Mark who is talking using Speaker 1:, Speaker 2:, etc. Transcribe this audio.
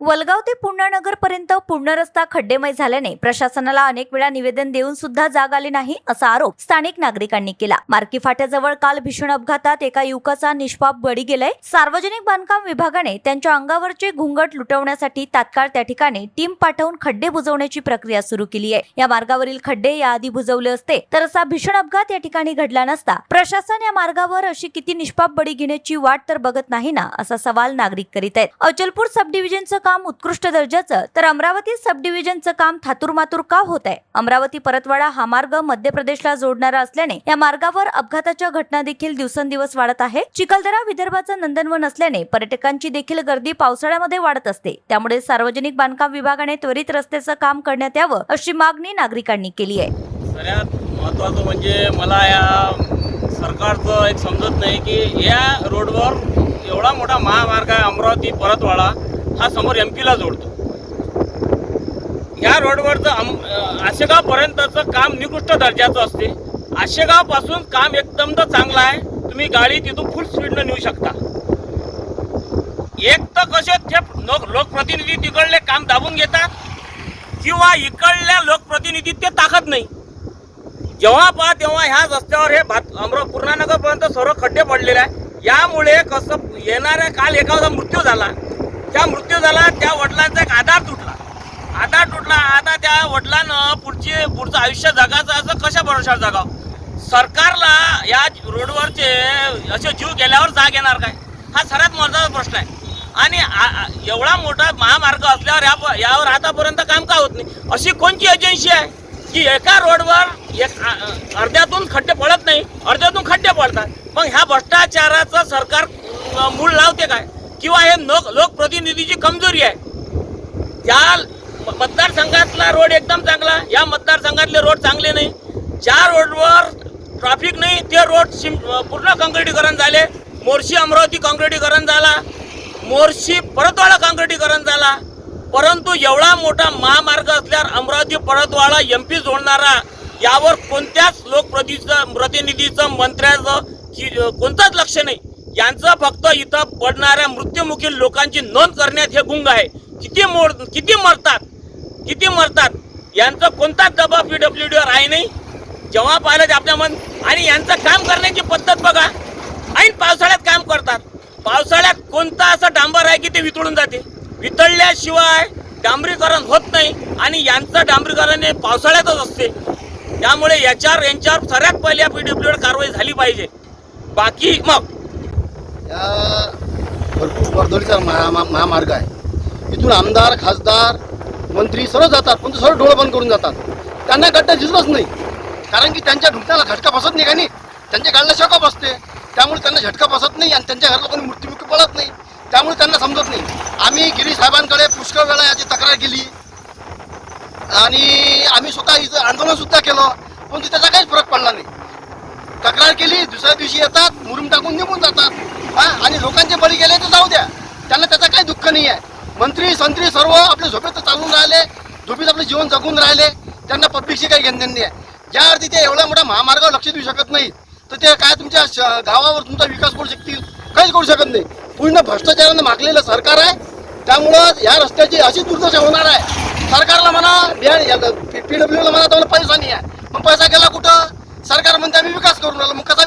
Speaker 1: वलगाव ते पूर्णानगरपर्यंत पूर्ण रस्ता खड्डेमय झाल्याने प्रशासनाला अनेक वेळा निवेदन देऊन सुद्धा जाग आली नाही असा आरोप स्थानिक नागरिकांनी केला. मार्की फाट्याजवळ काल भीषण अपघातात एका युवकाचा निष्पाप बळी गेलाय. सार्वजनिक बांधकाम विभागाने त्यांच्या अंगावरचे घुंगट लुटवण्यासाठी तात्काळ त्या ठिकाणी टीम पाठवून खड्डे बुजवण्याची प्रक्रिया सुरू केली आहे. या मार्गावरील खड्डे याआधी बुजवले असते तर असा भीषण अपघात या ठिकाणी घडला नसता. प्रशासन या मार्गावर अशी किती निष्पाप बळी घेण्याची वाट तर बघत नाही ना असा सवाल नागरिक करीत आहेत. अचलपूर सब डिव्हिजनचं काम उत्कृष्ट दर्जाचं तर अमरावती सब डिव्हिजनचं काम थातुरमातुर का होत आहे अमरावती परतवाडा हा मार्ग मध्य प्रदेशला जोडणारा असल्याने या मार्गावर अपघाताच्या घटना देखील दिवसेंदिवस वाढत आहे. चिखलदरा विदर्भाचं नंदनवन असल्याने पर्यटकांची देखील गर्दी पावसाळ्यामध्ये वाढत असते. त्यामुळे सार्वजनिक बांधकाम विभागाने त्वरित रस्त्याचं काम करण्यात यावं अशी मागणी नागरिकांनी केली आहे.
Speaker 2: सगळ्यात महत्वाचं म्हणजे मला या सरकारचं एक समजत नाही की या रोडवर एवढा मोठा महामार्ग आहे अमरावती परतवाडा. हा समोर एम पीला जोडतो. या रोडवरचं अम आशेगावपर्यंतचं काम निकृष्ट दर्जाचं असते. आशेगावपासून काम एकदम तर चांगलं आहे. तुम्ही गाडी तिथून फुल स्पीडनं नेऊ शकता. एक तर कसे ते लोक लोकप्रतिनिधी तिकडले काम दाबून घेतात किंवा इकडल्या लोकप्रतिनिधी ते ताकद नाही. जेव्हा पहा तेव्हा ह्या रस्त्यावर हे भात अमराव पूर्णानगरपर्यंत सर्व खड्डे पडलेले आहे यामुळे कसं येणाऱ्या काल एखादा मृत्यू झाला. त्या मृत्यू झाला त्या वडिलांचा एक आधार तुटला. आधार तुटला. आता त्या वडिलांना पुढचे पुढचं आयुष्य जगायचं असं कशा भरोशावर जगावं? सरकारला या रोडवरचे असे जीव गेल्यावर जाग येणार काय? हा सर्वात महत्त्वाचा प्रश्न आहे. आणि आ- एवढा मोठा महामार्ग असल्यावर या यावर आतापर्यंत काम का होत नाही? अशी कोणती एजन्सी आहे? की एका रोडवर एक अर्ध्यातून खड्डे पडत नाही अर्ध्यातून खड्डे पडतात. मग ह्या भ्रष्टाचाराचं सरकार मूळ लावते काय? किंवा हे लोकप्रतिनिधीची कमजोरी आहे. त्या मतदारसंघातला रोड एकदम चांगला या मतदारसंघातले रोड चांगले नाही. ज्या रोडवर ट्रॅफिक नाही ते रोड सिम पूर्ण काँक्रिटीकरण झाले. मोर्शी अमरावती काँक्रिटीकरण झाला. मोर्शी परतवाडा काँक्रिटीकरण झाला. परंतु एवढा मोठा महामार्ग असल्यावर अमरावती परतवाडा एम पी जोडणारा यावर कोणत्याच लोकप्रतिनिधीचं प्रतिनिधीचं मंत्र्याचं की कोणतंच लक्ष नाही. यांचं फक्त इथं पडणाऱ्या मृत्युमुखी लोकांची नोंद करण्यात हे गुंग आहे. किती मोड किती मरतात? किती मरतात? यांचं कोणताच दबाव पी डब्ल्यू डीवर आहे नाही? जेव्हा पाहिलं ते आपल्या मन आणि यांचं काम करण्याची पद्धत बघा. ऐन पावसाळ्यात काम करतात. पावसाळ्यात कोणता असं डांबर आहे की ते वितळून जाते? वितळल्याशिवाय डांबरीकरण होत नाही आणि यांचं डांबरीकरण हे पावसाळ्यातच असते. त्यामुळे याच्यावर यांच्यावर सगळ्यात पहिल्या पी डब्ल्यूवर कारवाई झाली पाहिजे. बाकी मग
Speaker 3: या भरपूर वर्दळीचा महा महामार्ग आहे. इथून आमदार खासदार मंत्री सर्व जातात पण ते सर्व डोळे बंद करून जातात. त्यांना गड्डा दिसलंच नाही. कारण की त्यांच्या ढुकण्याला झटका बसत नाही का नाही? त्यांच्या गाडीला शॉका बसते. त्यामुळे त्यांना झटका बसत नाही आणि त्यांच्या घराला कोणी मृत्युमुखी पडत नाही. त्यामुळे त्यांना समजत नाही. आम्ही गिरी साहेबांकडे पुष्कळ वेळा याची तक्रार केली. आणि आम्ही स्वतः इथं आंदोलन सुद्धा केलं. पण त्याचा काहीच फरक पडला नाही तक्रार केली दुसऱ्या दिवशी येतात मुरुम टाकून निघून जातात. हा आणि लोकांचे बळी गेले तर जाऊ द्या. त्यांना त्याचा काही दुःख नाही आहे मंत्री संत्री सर्व आपले झोपेत चालून राहिले. झोपेत आपलं जीवन जगून राहिले. त्यांना पब्लिकशी काही घेणं नाही आहे ज्या अर्थी ते एवढा मोठा महामार्गावर लक्ष देऊ शकत नाही. तर ते काय तुमच्या गावावर तुमचा विकास करू शकतील? काहीच करू शकत नाही. पूर्ण भ्रष्टाचारानं मागलेलं सरकार आहे. त्यामुळं या रस्त्याची अशी दुर्दशा होणार आहे. सरकारला म्हणा पी डब्ल्यूला म्हणा तुम्हाला पैसा नाही आहे मग पैसा गेला कुठं? सरकार म्हणते आम्ही विकास करून राहिलो मग कसा